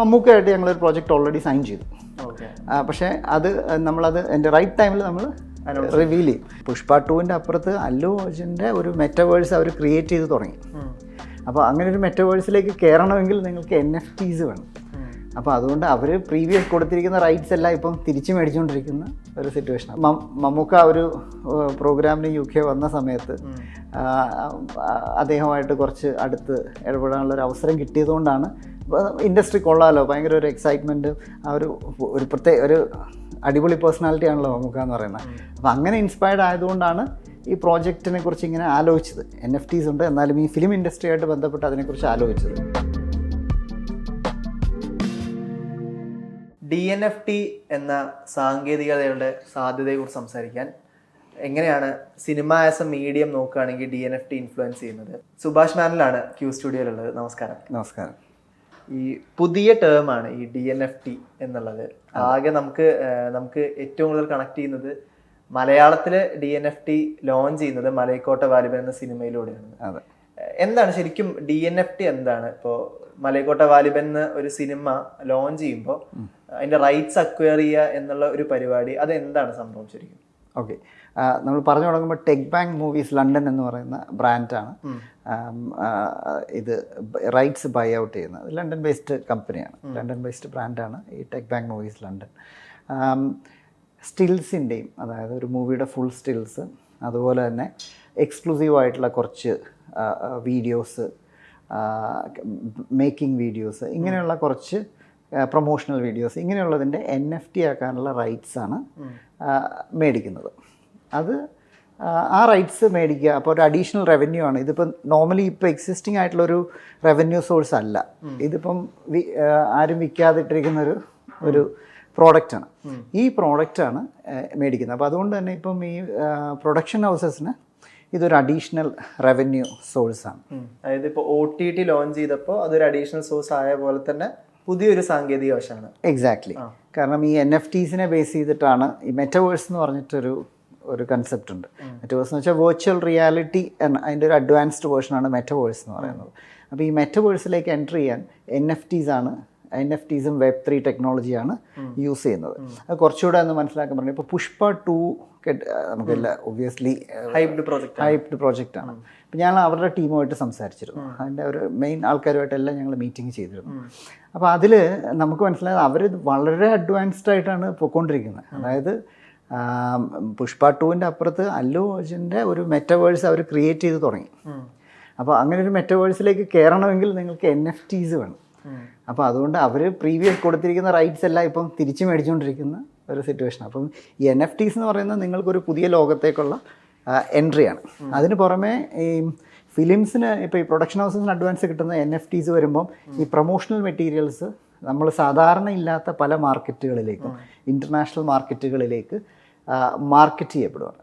മമ്മൂക്കായിട്ട് ഞങ്ങളൊരു project already sign ചെയ്തു. പക്ഷേ അത് നമ്മളത് എന്റെ റൈറ്റ് ടൈമിൽ നമ്മൾ റിവീൽ ചെയ്യും പുഷ്പ ടുവിന്റെ അപ്പുറത്ത് അല്ലു അർജുന്റെ ഒരു മെറ്റവേഴ്സ് അവർ ക്രിയേറ്റ് ചെയ്ത് തുടങ്ങി. അപ്പോൾ അങ്ങനെ ഒരു മെറ്റവേഴ്സിലേക്ക് കയറണമെങ്കിൽ നിങ്ങൾക്ക് എൻ എഫ് ടീസ് വേണം. അപ്പോൾ അതുകൊണ്ട് അവർ പ്രീവിയസ് കൊടുത്തിരിക്കുന്ന റൈറ്റ്സ് എല്ലാം ഇപ്പം തിരിച്ചു മേടിച്ചുകൊണ്ടിരിക്കുന്ന ഒരു സിറ്റുവേഷനാണ് മമ്മൂക്ക ഒരു പ്രോഗ്രാമിന് യു കെ വന്ന സമയത്ത് അദ്ദേഹമായിട്ട് കുറച്ച് അടുത്ത് ഇടപെടാനുള്ള ഒരു അവസരം കിട്ടിയതുകൊണ്ടാണ് ഇൻഡസ്ട്രി കൊള്ളാമല്ലോ ഭയങ്കര ഒരു എക്സൈറ്റ്മെന്റ് ആ ഒരു ഒരു പ്രത്യേക ഒരു അടിപൊളി പേഴ്സണാലിറ്റി ആണല്ലോ മമ്മൂക്ക എന്ന് പറയുന്നത്. അപ്പോൾ അങ്ങനെ ഇൻസ്പയർഡ് ആയതുകൊണ്ടാണ് ഈ പ്രോജക്റ്റിനെ കുറിച്ച് ഇങ്ങനെ ആലോചിച്ചത്. എൻ എഫ് ടീസ് ഉണ്ട് എന്നാലും ഈ ഫിലിം ഇൻഡസ്ട്രി ആയിട്ട് ബന്ധപ്പെട്ട് അതിനെക്കുറിച്ച് ആലോചിച്ചത്. ഡി എൻ എഫ് ടി എന്ന സാങ്കേതികതയുടെ സാധ്യതയെക്കുറിച്ച് സംസാരിക്കാൻ എങ്ങനെയാണ് സിനിമ ആസ് എ മീഡിയം നോക്കുകയാണെങ്കിൽ D N F T influence ചെയ്യുന്നത്? സുഭാഷ് മാനിലാണ് ക്യൂ സ്റ്റുഡിയോയിലുള്ളത് നമസ്കാരം. നമസ്കാരം. ഈ പുതിയ ടേം ആണ് ഈ ഡി എൻ എഫ് ടി എന്നുള്ളത്. ആകെ നമുക്ക് നമുക്ക് ഏറ്റവും കൂടുതൽ കണക്ട് ചെയ്യുന്നത് മലയാളത്തിൽ D N F T launch ചെയ്യുന്നത് മലയക്കോട്ട വാലിബൻ എന്ന സിനിമയിലൂടെയാണ്. എന്താണ് ശരിക്കും ഡി എൻ എഫ് ടി എന്താണ്? ഇപ്പോ മലയക്കോട്ട വാലിബൻ എന്ന ഒരു സിനിമ ലോഞ്ച് ചെയ്യുമ്പോൾ അതിന്റെ റൈറ്റ്സ് അക്വയർ ചെയ്യുക എന്നുള്ള ഒരു പരിപാടി അത് എന്താണ് സംഭവം ശരിക്കും? ഓക്കെ. നമ്മൾ പറഞ്ഞു തുടങ്ങുമ്പോൾ ടെക് ബാങ്ക് മൂവീസ് ലണ്ടൻ എന്ന് പറയുന്ന ബ്രാൻഡാണ്. ഇത് റൈറ്റ്സ് ബൈ ഔട്ട് ചെയ്യുന്നത്. ലണ്ടൻ ബേസ്ഡ് കമ്പനിയാണ്. ലണ്ടൻ ബേസ്ഡ് ബ്രാൻഡാണ് ഈ ടെക് ബാങ്ക് മൂവീസ് ലണ്ടൻ. സ്റ്റിൽസിന്റെയും അതായത് ഒരു മൂവിയുടെ ഫുൾ സ്റ്റിൽസ് അതുപോലെ തന്നെ എക്സ്ക്ലൂസീവ് ആയിട്ടുള്ള കുറച്ച് വീഡിയോസ് മേക്കിംഗ് വീഡിയോസ് ഇങ്ങനെയുള്ള കുറച്ച് പ്രൊമോഷണൽ വീഡിയോസ് ഇങ്ങനെയുള്ളതിന്റെ എൻ എഫ് ടി ആക്കാനുള്ള റൈറ്റ്സാണ് മേടിക്കുന്നത്. അത് ആ, റൈറ്റ്സ് മേടിക്കുക. അപ്പോൾ ഒരു അഡീഷണൽ റവന്യൂ ആണ്. ഇതിപ്പം നോർമലി ഇപ്പോൾ എക്സിസ്റ്റിംഗ് ആയിട്ടുള്ള ഒരു റവന്യൂ സോഴ്സ് അല്ല ഇതിപ്പം ആരും വിൽക്കാതിട്ടിരിക്കുന്ന ഒരു ഒരു പ്രോഡക്റ്റാണ് ഈ പ്രോഡക്റ്റാണ് മേടിക്കുന്നത്. അപ്പോൾ അതുകൊണ്ട് തന്നെ ഇപ്പം ഈ പ്രൊഡക്ഷൻ ഹൗസസിന് ഇതൊരു അഡീഷണൽ റവന്യൂ ആണ്. അതായത് ഇപ്പോൾ ഒ ടി ടി ലോഞ്ച് ചെയ്തപ്പോൾ അതൊരു അഡീഷണൽ സോഴ്സ് ആയ പോലെ തന്നെ പുതിയൊരു സാങ്കേതിക വശമാണ്. എക്സാക്ട്ലി കാരണം ഈ എൻ എഫ് ടീസിനെ ബേസ് ചെയ്തിട്ടാണ് ഈ മെറ്റവേഴ്സ് എന്ന് പറഞ്ഞിട്ടൊരു ഒരു കൺസെപ്റ്റ് ഉണ്ട്. മെറ്റവേഴ്സ് എന്ന് വെച്ചാൽ വെർച്വൽ റിയാലിറ്റി എന്ന അതിന്റെ ഒരു അഡ്വാൻസ്ഡ് വേർഷനാണ് മെറ്റവേഴ്സ് എന്ന് പറയുന്നത്. അപ്പോൾ ഈ മെറ്റവേഴ്സിലേക്ക് എന്റർ ചെയ്യാൻ എൻ എഫ് ടീസ് ആണ് എൻ എഫ് ടീസും വെബ് ത്രീ ടെക്നോളജിയാണ് യൂസ് ചെയ്യുന്നത്. അത് കുറച്ചുകൂടെ ഒന്ന് മനസ്സിലാക്കാൻ പറഞ്ഞു. ഇപ്പോൾ പുഷ്പ ടു കെട്ട് നമുക്കില്ല ഒബ്വിയസ്ലി ഹൈപ്ഡ് പ്രോജക്റ്റ് ഹൈപ്ഡ് ആണ്. അപ്പം ഞാൻ അവരുടെ ടീമുമായിട്ട് സംസാരിച്ചിരുന്നു. അതിന്റെ ഒരു മെയിൻ ആൾക്കാരുമായിട്ടെല്ലാം ഞങ്ങൾ മീറ്റിംഗ് ചെയ്തിരുന്നു. അപ്പോൾ അതിൽ നമുക്ക് മനസ്സിലായത് അവർ വളരെ അഡ്വാൻസ്ഡ് ആയിട്ടാണ് പോയിക്കൊണ്ടിരിക്കുന്നത് അതായത് പുഷ്പ ടൂവിന്റെ അപ്പുറത്ത് അല്ലു അർജുന്റെ ഒരു മെറ്റവേഴ്സ് അവർ ക്രിയേറ്റ് ചെയ്ത് തുടങ്ങി. അപ്പോൾ അങ്ങനെ ഒരു മെറ്റവേഴ്സിലേക്ക് കയറണമെങ്കിൽ നിങ്ങൾക്ക് എൻ എഫ് ടീസ് വേണം. അപ്പോൾ അതുകൊണ്ട് അവർ പ്രീവിയസ് കൊടുത്തിരിക്കുന്ന റൈറ്റ്സ് എല്ലാം ഇപ്പം തിരിച്ചു മേടിച്ചുകൊണ്ടിരിക്കുന്ന ഒരു സിറ്റുവേഷൻ അപ്പം ഈ എൻ എഫ് ടീസ് എന്ന് പറയുന്നത് നിങ്ങൾക്കൊരു പുതിയ ലോകത്തേക്കുള്ള എൻട്രിയാണ് അതിന് പുറമെ ഈ ഫിലിംസിന് ഇപ്പോൾ ഈ പ്രൊഡക്ഷൻ ഹൗസസിന് അഡ്വാൻസ് കിട്ടുന്ന എൻ എഫ് ടീസ് വരുമ്പം ഈ പ്രൊമോഷണൽ മെറ്റീരിയൽസ് നമ്മൾ സാധാരണ ഇല്ലാത്ത പല മാർക്കറ്റുകളിലേക്കും ഇന്റർനാഷണൽ മാർക്കറ്റുകളിലേക്ക് മാർക്കറ്റ് ചെയ്യപ്പെടുവാണ്.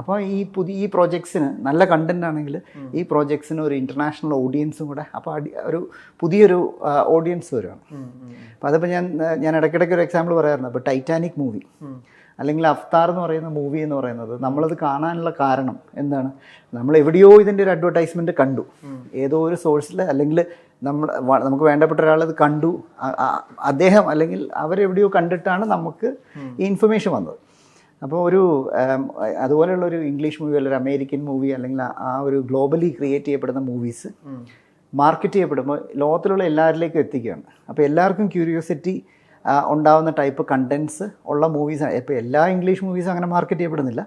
അപ്പോൾ ഈ പുതിയ ഈ പ്രോജക്ട്സിന് നല്ല കണ്ടന്റ് ആണെങ്കിൽ ഈ പ്രോജക്ട്സിന് ഒരു ഇന്റർനാഷണൽ ഓഡിയൻസും കൂടെ അപ്പോൾ ഒരു പുതിയൊരു ഓഡിയൻസ് വരുവാണ്. അപ്പോൾ അതിപ്പോൾ ഞാൻ ഞാൻ ഇടയ്ക്കിടയ്ക്ക് ഒരു എക്സാമ്പിൾ പറയാറുണ്ട്. അപ്പോൾ ടൈറ്റാനിക് മൂവി അല്ലെങ്കിൽ അഫ്താർ എന്ന് പറയുന്ന മൂവി എന്ന് പറയുന്നത് നമ്മളത് കാണാനുള്ള കാരണം എന്താണ്? നമ്മൾ എവിടെയോ ഇതിന്റെ ഒരു അഡ്വർടൈസ്മെന്റ് കണ്ടു. ഏതോ ഒരു സോഴ്സിൽ അല്ലെങ്കിൽ നമ്മൾ നമുക്ക് വേണ്ടപ്പെട്ട ഒരാളത് കണ്ടു. അദ്ദേഹം അല്ലെങ്കിൽ അവരെവിടെയോ കണ്ടിട്ടാണ് നമുക്ക് ഈ ഇൻഫർമേഷൻ വന്നത്. അപ്പോൾ ഒരു അതുപോലെയുള്ള ഒരു ഇംഗ്ലീഷ് മൂവി അല്ലെങ്കിൽ ഒരു അമേരിക്കൻ മൂവി അല്ലെങ്കിൽ ആ- ഒരു ഗ്ലോബലി ക്രിയേറ്റ് ചെയ്യപ്പെടുന്ന മൂവീസ് മാർക്കറ്റ് ചെയ്യപ്പെടുമ്പോൾ ലോകത്തിലുള്ള എല്ലാവരിലേക്കും എത്തിക്കുകയാണ്. അപ്പോൾ എല്ലാവർക്കും ക്യൂരിയോസിറ്റി ഉണ്ടാവുന്ന ടൈപ്പ് കണ്ടൻസ് ഉള്ള മൂവീസ് ഇപ്പോൾ എല്ലാ ഇംഗ്ലീഷ് മൂവീസും അങ്ങനെ മാർക്കറ്റ് ചെയ്യപ്പെടുന്നില്ല.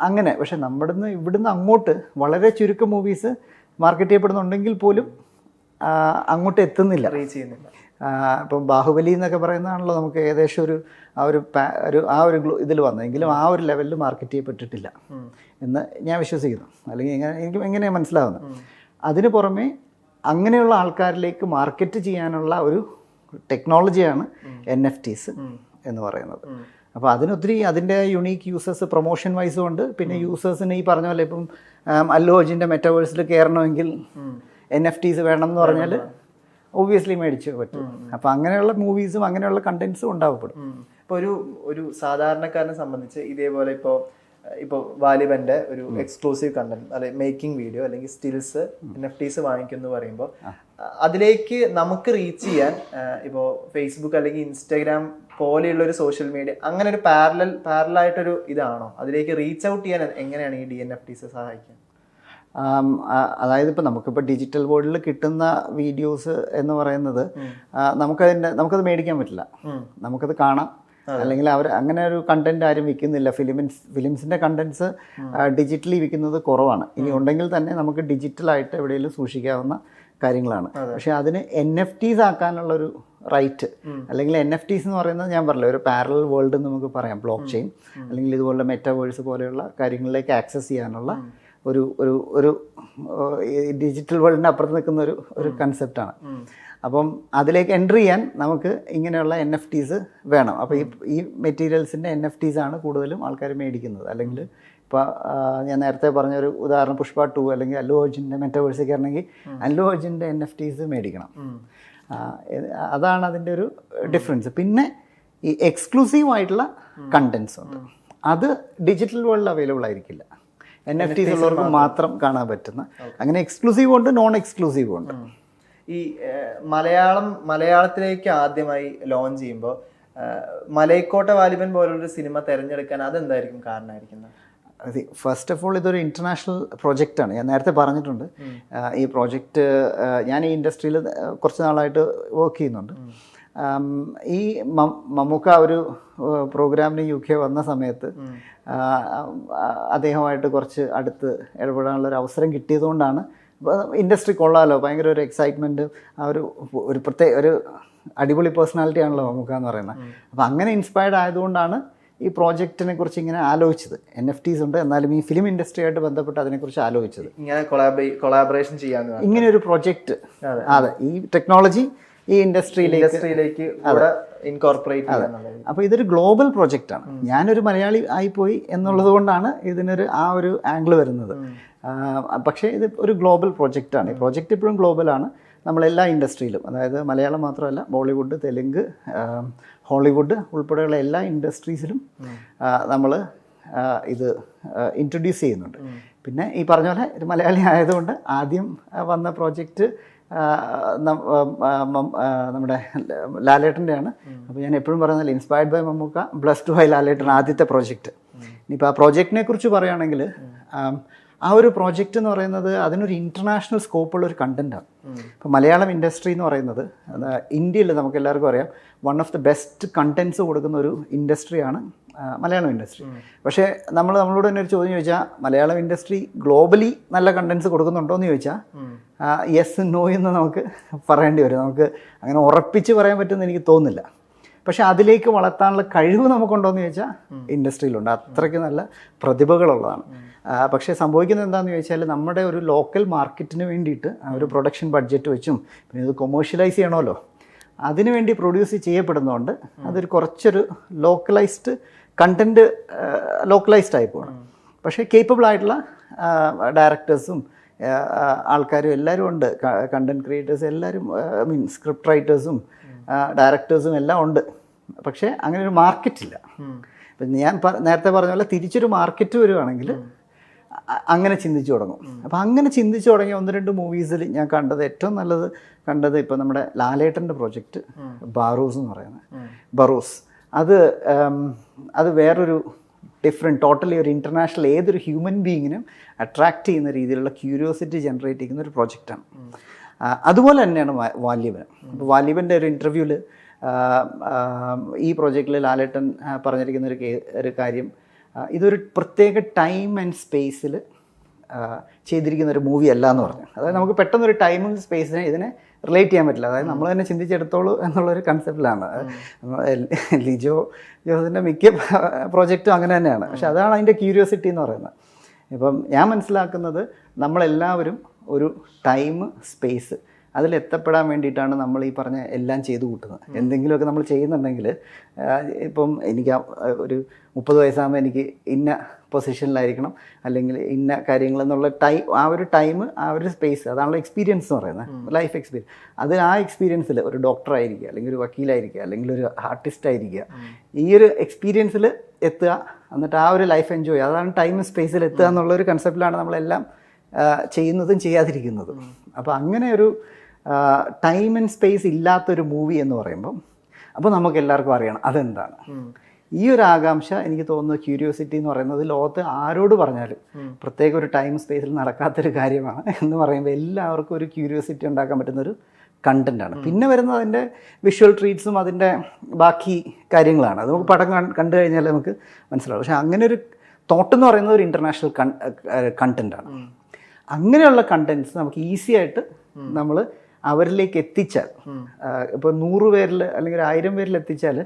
അങ്ങനെ പക്ഷേ നമ്മുടെ നിന്ന് ഇവിടുന്ന് അങ്ങോട്ട് വളരെ ചുരുക്കം മൂവീസ് മാർക്കറ്റ് ചെയ്യപ്പെടുന്നുണ്ടെങ്കിൽ പോലും അങ്ങോട്ട് എത്തുന്നില്ല. റീച്ച് ചെയ്യുന്നില്ല. ഇപ്പം ബാഹുബലി എന്നൊക്കെ പറയുന്നതാണല്ലോ നമുക്ക് ഏകദേശം ഒരു ആ ഒരു ഒരു ആ ഒരു ഇതിൽ വന്നെങ്കിലും ആ ഒരു ലെവലിൽ മാർക്കറ്റ് ചെയ്യപ്പെട്ടിട്ടില്ല എന്ന് ഞാൻ വിശ്വസിക്കുന്നു. അല്ലെങ്കിൽ എങ്ങനെ എനിക്ക് എങ്ങനെയാണ് മനസ്സിലാവുന്നത്. അതിന് പുറമെ അങ്ങനെയുള്ള ആൾക്കാരിലേക്ക് മാർക്കറ്റ് ചെയ്യാനുള്ള ഒരു ടെക്നോളജിയാണ് എൻ എഫ് ടീസ് എന്ന് പറയുന്നത്. അപ്പോൾ അതിനൊത്തിരി അതിന്റെ യുണീക്ക് യൂസേഴ്സ് പ്രൊമോഷൻ വൈസും ഉണ്ട്. പിന്നെ യൂസേഴ്സിന് ഈ പറഞ്ഞ പോലെ ഇപ്പം അല്ലോജിന്റെ മെറ്റവേഴ്സിൽ കയറണമെങ്കിൽ എൻ എഫ് ടീസ് വേണം എന്ന് പറഞ്ഞാൽ ഒബ്വിയസ്ലി മേടിച്ച് പറ്റും. അപ്പൊ അങ്ങനെയുള്ള മൂവീസും അങ്ങനെയുള്ള കണ്ടന്റ്സും ഉണ്ടാവപ്പെടും. ഇപ്പോൾ ഒരു ഒരു സാധാരണക്കാരനെ സംബന്ധിച്ച് ഇതേപോലെ ഇപ്പോൾ ഇപ്പോൾ വാലിബന്റെ ഒരു എക്സ്ക്ലൂസീവ് കണ്ടന്റ് അല്ലെങ്കിൽ മേക്കിംഗ് വീഡിയോ അല്ലെങ്കിൽ സ്റ്റിൽസ് എൻ എഫ് ടീസ് വാങ്ങിക്കുന്നു പറയുമ്പോൾ അതിലേക്ക് നമുക്ക് റീച്ച് ചെയ്യാൻ ഇപ്പോൾ ഫേസ്ബുക്ക് അല്ലെങ്കിൽ ഇൻസ്റ്റാഗ്രാം പോലെയുള്ള ഒരു സോഷ്യൽ മീഡിയ അങ്ങനെ ഒരു പാരലൽ പാരലായിട്ടൊരു ഇതാണോ? അതിലേക്ക് റീച്ച് ഔട്ട് ചെയ്യാൻ എങ്ങനെയാണ് ഈ ഡി എൻ എഫ് ടീസ് സഹായിക്കുക അതായത് ഇപ്പം നമുക്കിപ്പോൾ ഡിജിറ്റൽ വേൾഡിൽ കിട്ടുന്ന വീഡിയോസ് എന്ന് പറയുന്നത് നമുക്കതിന്റെ നമുക്കത് മേടിക്കാൻ പറ്റില്ല. നമുക്കത് കാണാം. അല്ലെങ്കിൽ അവർ അങ്ങനെ ഒരു കണ്ടന്റ് ആരും വിൽക്കുന്നില്ല. ഫിലിമിൻസ് ഫിലിംസിന്റെ കണ്ടന്റ്സ് ഡിജിറ്റലി വിൽക്കുന്നത് കുറവാണ്. ഇനി ഉണ്ടെങ്കിൽ തന്നെ നമുക്ക് ഡിജിറ്റലായിട്ട് എവിടെയെങ്കിലും സൂക്ഷിക്കാവുന്ന കാര്യങ്ങളാണ്. പക്ഷേ അതിന് എൻ എഫ് ടീസ് ആക്കാനുള്ളൊരു റൈറ്റ് അല്ലെങ്കിൽ എൻ എഫ് ടീസ് എന്ന് പറയുന്നത് ഞാൻ പറഞ്ഞില്ല ഒരു പാരലൽ വേൾഡ് എന്ന് നമുക്ക് പറയാം. ബ്ലോക്ക് ചെയിൻ അല്ലെങ്കിൽ ഇതുപോലെ മെറ്റാവേഴ്സ് പോലെയുള്ള കാര്യങ്ങളിലേക്ക് ആക്സസ് ചെയ്യാനുള്ള ഒരു ഒരു ഒരു ഡിജിറ്റൽ വേൾഡിന്റെ അപ്പുറത്ത് നിൽക്കുന്ന ഒരു ഒരു കൺസെപ്റ്റാണ് അപ്പം അതിലേക്ക് എൻട്രി ചെയ്യാൻ നമുക്ക് ഇങ്ങനെയുള്ള എൻ എഫ് ടീസ് വേണം. അപ്പോൾ ഈ ഈ മെറ്റീരിയൽസിന്റെ എൻ എഫ് ടീസ് ആണ് കൂടുതലും ആൾക്കാർ മേടിക്കുന്നത്. അല്ലെങ്കിൽ ഇപ്പോൾ ഞാൻ നേരത്തെ പറഞ്ഞ ഒരു ഉദാഹരണം പുഷ്പ ടു അല്ലെങ്കിൽ അല്ലു അർജുന്റെ മെറ്റവേഴ്സൊക്കെ കയറണമെങ്കിൽ അല്ലു അർജുന്റെ എൻ എഫ് ടീസ് മേടിക്കണം. അതാണ് അതിന്റെ ഒരു ഡിഫറൻസ് പിന്നെ ഈ എക്സ്ക്ലൂസീവ് ആയിട്ടുള്ള കണ്ടൻസ് ഉണ്ട്. അത് ഡിജിറ്റൽ വേൾഡിൽ അവൈലബിൾ ആയിരിക്കില്ല. എൻ എഫ് ടീസ് ഉള്ളവർക്ക് മാത്രം. കാണാൻ പറ്റുന്ന. അങ്ങനെ എക്സ്ക്ലൂസീവ് ഉണ്ട് നോൺ എക്സ്ക്ലൂസീവ് ഉണ്ട് ഈ മലയാളം മലയാളത്തിലേക്ക് ആദ്യമായി ലോഞ്ച് ചെയ്യുമ്പോൾ മലൈക്കോട്ട വാലിബൻ പോലുള്ളൊരു സിനിമ തിരഞ്ഞെടുക്കാൻ അതെന്തായിരിക്കും കാരണമായിരിക്കുന്നത്? ഫസ്റ്റ് ഓഫ് ഓൾ ഇതൊരു ഇന്റർനാഷണൽ പ്രോജക്റ്റാണ് ഞാൻ നേരത്തെ പറഞ്ഞിട്ടുണ്ട്. ഈ പ്രോജക്റ്റ് ഞാൻ ഈ ഇൻഡസ്ട്രിയിൽ കുറച്ച് നാളായിട്ട് വർക്ക് ചെയ്യുന്നുണ്ട്. ഈ മമ്മൂക്ക ഒരു പ്രോഗ്രാമിന് യു കെ വന്ന സമയത്ത് അദ്ദേഹമായിട്ട് കുറച്ച് അടുത്ത് ഇടപെടാനുള്ള ഒരു അവസരം കിട്ടിയതുകൊണ്ടാണ്. ഇൻഡസ്ട്രി കൊള്ളാമല്ലോ ഭയങ്കര ഒരു എക്സൈറ്റ്മെന്റ് ആ ഒരു ഒരു പ്രത്യേക ഒരു അടിപൊളി പേഴ്സണാലിറ്റി ആണല്ലോ മമ്മൂക്ക എന്ന് പറയുന്നത്. അപ്പോൾ അങ്ങനെ ഇൻസ്പയർഡ് ആയതുകൊണ്ടാണ് ഈ പ്രോജക്റ്റിനെ കുറിച്ച് ഇങ്ങനെ ആലോചിച്ചത്. എൻ എഫ് ടീസ് ഉണ്ട് എന്നാലും ഈ ഫിലിം ഇൻഡസ്ട്രിയായിട്ട് ബന്ധപ്പെട്ട് അതിനെക്കുറിച്ച് ആലോചിച്ചത്. ഇങ്ങനെ കൊളാബറേ കൊളാബറേഷൻ ചെയ്യാൻ ഇങ്ങനെ ഒരു പ്രോജക്റ്റ് അതെ. ഈ ടെക്നോളജി ഈ ഇൻഡസ്ട്രിയിലേക്ക് ഇൻഡസ്ട്രിയിലേക്ക് ഇൻകോർപ്പറേറ്റ് അപ്പോൾ ഇതൊരു ഗ്ലോബൽ പ്രോജക്റ്റ് ആണ്. ഞാനൊരു മലയാളി ആയിപ്പോയി എന്നുള്ളത് കൊണ്ടാണ് ഇതിനൊരു ആ ഒരു ആംഗിൾ വരുന്നത്. പക്ഷേ ഇത് ഒരു ഗ്ലോബൽ പ്രോജക്റ്റാണ് ഈ പ്രോജക്റ്റ് ഇപ്പോഴും ഗ്ലോബലാണ് നമ്മളെല്ലാ ഇൻഡസ്ട്രിയിലും അതായത് മലയാളം മാത്രമല്ല ബോളിവുഡ് തെലുങ്ക് ഹോളിവുഡ് ഉൾപ്പെടെയുള്ള എല്ലാ ഇൻഡസ്ട്രീസിലും നമ്മൾ ഇത് ഇൻട്രൊഡ്യൂസ് ചെയ്യുന്നുണ്ട്. പിന്നെ ഈ പറഞ്ഞ പോലെ ഒരു മലയാളി ആയതുകൊണ്ട് ആദ്യം വന്ന പ്രോജക്റ്റ് നമ്മുടെ ലാലേട്ടന്റെയാണ്. അപ്പോൾ ഞാൻ എപ്പോഴും പറയുന്നത് inspired by Mammukka blessed by Lalettan ആദ്യത്തെ പ്രോജക്റ്റ് ഇനിയിപ്പോൾ ആ പ്രോജക്റ്റിനെ കുറിച്ച് പറയുകയാണെങ്കിൽ ആ ഒരു പ്രോജക്റ്റ് എന്ന് പറയുന്നത് അതിനൊരു ഇന്റർനാഷണൽ സ്കോപ്പുള്ള ഒരു കണ്ടന്റാണ് ഇപ്പോൾ മലയാളം ഇൻഡസ്ട്രി എന്ന് പറയുന്നത് ഇന്ത്യയിൽ നമുക്ക് എല്ലാവർക്കും അറിയാം one of the best contents കൊടുക്കുന്ന ഒരു ഇൻഡസ്ട്രിയാണ് മലയാളം ഇൻഡസ്ട്രി പക്ഷേ നമ്മൾ നമ്മളോട് തന്നെ ഒരു ചോദ്യം ചോദിച്ചാൽ മലയാളം ഇൻഡസ്ട്രി ഗ്ലോബലി നല്ല കണ്ടൻസ് കൊടുക്കുന്നുണ്ടോ എന്ന് ചോദിച്ചാൽ യെസ് നോ എന്ന് നമുക്ക് പറയേണ്ടി വരും. നമുക്ക് അങ്ങനെ ഉറപ്പിച്ച് പറയാൻ പറ്റുമെന്ന് എനിക്ക് തോന്നുന്നില്ല. പക്ഷേ അതിലേക്ക് വളർത്താനുള്ള കഴിവ് നമുക്കുണ്ടോ എന്ന് ചോദിച്ചാൽ ഇൻഡസ്ട്രിയിലുണ്ട് അത്രയ്ക്ക് നല്ല പ്രതിഭകളുള്ളതാണ്. പക്ഷേ സംഭവിക്കുന്നത് എന്താണെന്ന് ചോദിച്ചാൽ നമ്മുടെ ഒരു ലോക്കൽ മാർക്കറ്റിന് വേണ്ടിയിട്ട് ആ ഒരു പ്രൊഡക്ഷൻ ബഡ്ജറ്റ് വെച്ചും പിന്നെ ഇത് കൊമേഴ്ഷ്യലൈസ് ചെയ്യണമല്ലോ. അതിനുവേണ്ടി പ്രൊഡ്യൂസ് ചെയ്യപ്പെടുന്നതുകൊണ്ട് അതൊരു കുറച്ചൊരു ലോക്കലൈസ്ഡ് കണ്ടന്റ് ലോക്കലൈസ്ഡ് ആയി പോകണം പക്ഷേ കേപ്പബിൾ ആയിട്ടുള്ള ഡയറക്ടേഴ്സും ആൾക്കാരും എല്ലാവരും ഉണ്ട്. കണ്ടന്റ് ക്രിയേറ്റേഴ്സ് എല്ലാവരും ഐ മീൻ സ്ക്രിപ്റ്റ് റൈറ്റേഴ്സും ഡയറക്ടേഴ്സും എല്ലാം ഉണ്ട്. പക്ഷേ അങ്ങനെ ഒരു മാർക്കറ്റില്ല ഇപ്പം ഞാൻ നേരത്തെ പറഞ്ഞ പോലെ തിരിച്ചൊരു മാർക്കറ്റ് വരുവാണെങ്കിൽ അങ്ങനെ ചിന്തിച്ചു തുടങ്ങും. അപ്പം അങ്ങനെ ചിന്തിച്ചു തുടങ്ങിയ ഒന്ന് രണ്ട് മൂവീസിൽ ഞാൻ കണ്ടത് ഏറ്റവും നല്ലത് കണ്ടത് ഇപ്പോൾ നമ്മുടെ ലാലേട്ടന്റെ പ്രോജക്റ്റ് ബാറൂസ് എന്ന് പറയുന്നത്. ബറൂസ് അത് അത് വേറൊരു ഡിഫറെന്റ് ടോട്ടലി ഒരു ഇന്റർനാഷണൽ ഏതൊരു ഹ്യൂമൻ ബീയിങ്ങിനും അട്രാക്റ്റ് ചെയ്യുന്ന രീതിയിലുള്ള ക്യൂരിയോസിറ്റി ജനറേറ്റ് ചെയ്യുന്ന ഒരു പ്രോജക്റ്റാണ് അതുപോലെ തന്നെയാണ് വാ- വാല്യവൻ അപ്പോൾ വാല്യവന്റെ ഒരു ഇന്റർവ്യൂവിൽ ഈ പ്രോജക്റ്റിൽ ലാലേട്ടൻ പറഞ്ഞിരിക്കുന്ന ഒരു ഒരു കാര്യം ഇതൊരു പ്രത്യേക ടൈം ആൻഡ് സ്പേസിൽ ചെയ്തിരിക്കുന്ന ഒരു മൂവി അല്ല എന്ന് പറഞ്ഞു. അതായത് നമുക്ക് പെട്ടെന്നൊരു ടൈമും സ്പേസിനെ ഇതിനെ റിലേറ്റ് ചെയ്യാൻ പറ്റില്ല. അതായത് നമ്മൾ തന്നെ ചിന്തിച്ചെടുത്തോളൂ എന്നുള്ളൊരു കൺസെപ്റ്റിലാണ് ലിജോ ജോസിന്റെ മിക്ക പ്രോജക്റ്റും അങ്ങനെ തന്നെയാണ്. പക്ഷെ അതാണ് അതിന്റെ ക്യൂരിയോസിറ്റി എന്ന് പറയുന്നത്. ഇപ്പം ഞാൻ മനസ്സിലാക്കുന്നത് നമ്മളെല്ലാവരും ഒരു ടൈം സ്പേസ് അതിൽ അതിലെത്തപ്പെടാൻ വേണ്ടിയിട്ടാണ് നമ്മൾ ഈ പറഞ്ഞ എല്ലാം ചെയ്തു കൂട്ടുന്നത്. എന്തെങ്കിലുമൊക്കെ നമ്മൾ ചെയ്യുന്നുണ്ടെങ്കിൽ ഇപ്പം എനിക്ക് ഒരു മുപ്പത് വയസ്സാകുമ്പോൾ എനിക്ക് ഇന്ന പൊസിഷനിലായിരിക്കണം അല്ലെങ്കിൽ ഇന്ന കാര്യങ്ങൾ എന്നുള്ള ടൈം ആ ഒരു ടൈം ആ ഒരു സ്പേസ് അതാണല്ലോ എക്സ്പീരിയൻസ് എന്ന് പറയുന്നത്. ലൈഫ് എക്സ്പീരിയൻസ് അത് ആ എക്സ്പീരിയൻസിൽ ഒരു ഡോക്ടർ ആയിരിക്കുക അല്ലെങ്കിൽ ഒരു വക്കീലായിരിക്കുക അല്ലെങ്കിൽ ഒരു ആർട്ടിസ്റ്റ് ആയിരിക്കുക. ഈ ഒരു എക്സ്പീരിയൻസിൽ എത്തുക എന്നിട്ട് ആ ഒരു ലൈഫ് എൻജോയ് അതാണ് ടൈം സ്പേസിൽ എത്തുക എന്നുള്ള ഒരു കൺസെപ്റ്റിലാണ് നമ്മളെല്ലാം ചെയ്യുന്നതും ചെയ്യാതിരിക്കുന്നതും. അപ്പോൾ അങ്ങനെ ഒരു ടൈം ആൻഡ് സ്പേസ് ഇല്ലാത്തൊരു മൂവി എന്ന് പറയുമ്പം അപ്പോൾ നമുക്ക് എല്ലാവർക്കും അറിയണം അതെന്താണ്. ഈ ഒരു ആകാംക്ഷ എനിക്ക് തോന്നുന്നു ക്യൂരിയോസിറ്റി എന്ന് പറയുന്നത് ലോകത്ത് ആരോട് പറഞ്ഞാലും പ്രത്യേക ഒരു ടൈം സ്പേസിൽ നടക്കാത്തൊരു കാര്യമാണ് എന്ന് പറയുമ്പോൾ എല്ലാവർക്കും ഒരു ക്യൂരിയോസിറ്റി ഉണ്ടാക്കാൻ പറ്റുന്നൊരു കണ്ടന്റാണ് പിന്നെ വരുന്നത് അതിന്റെ വിഷ്വൽ ട്രീറ്റ്സും അതിന്റെ ബാക്കി കാര്യങ്ങളാണ്. അത് നമുക്ക് പടം കണ്ടു കഴിഞ്ഞാൽ നമുക്ക് മനസ്സിലാവും പക്ഷെ അങ്ങനെ ഒരു തോട്ട് എന്ന് പറയുന്നത് ഒരു ഇന്റർനാഷണൽ കണ്ടന്റാണ് അങ്ങനെയുള്ള കണ്ടന്റ്സ് നമുക്ക് ഈസി ആയിട്ട് നമ്മൾ അവരിലേക്ക് എത്തിച്ചാൽ ഇപ്പോൾ നൂറ് പേരിൽ അല്ലെങ്കിൽ ആയിരം പേരിൽ എത്തിച്ചാൽ